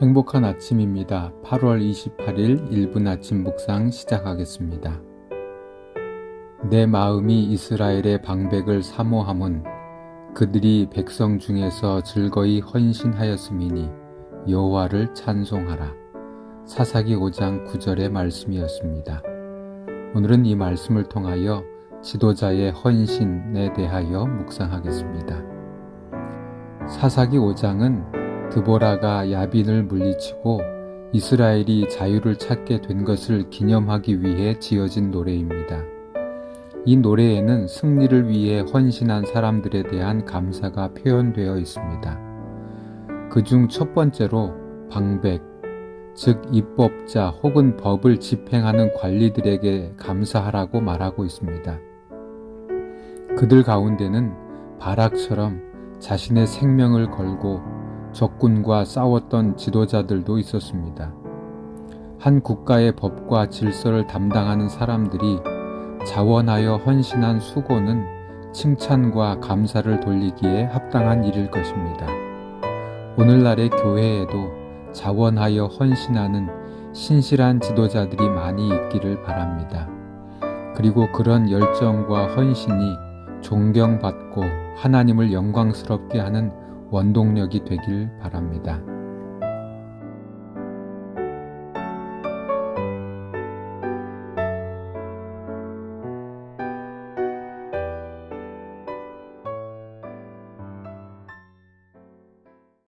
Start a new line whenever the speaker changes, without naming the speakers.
행복한 아침입니다. 8월 28일 1분 아침 묵상 시작하겠습니다. 내 마음이 이스라엘의 방백을 사모함은 그들이 백성 중에서 즐거이 헌신하였음이니 여호와를 찬송하라. 사사기 5장 9절의 말씀이었습니다. 오늘은 이 말씀을 통하여 지도자의 헌신에 대하여 묵상하겠습니다. 사사기 5장은 드보라가 야빈을 물리치고 이스라엘이 자유를 찾게 된 것을 기념하기 위해 지어진 노래입니다. 이 노래에는 승리를 위해 헌신한 사람들에 대한 감사가 표현되어 있습니다. 그중 첫 번째로 방백, 즉 입법자 혹은 법을 집행하는 관리들에게 감사하라고 말하고 있습니다. 그들 가운데는 바락처럼 자신의 생명을 걸고 적군과 싸웠던 지도자들도 있었습니다. 한 국가의 법과 질서를 담당하는 사람들이 자원하여 헌신한 수고는 칭찬과 감사를 돌리기에 합당한 일일 것입니다. 오늘날의 교회에도 자원하여 헌신하는 신실한 지도자들이 많이 있기를 바랍니다. 그리고 그런 열정과 헌신이 존경받고 하나님을 영광스럽게 하는 원동력이 되길 바랍니다.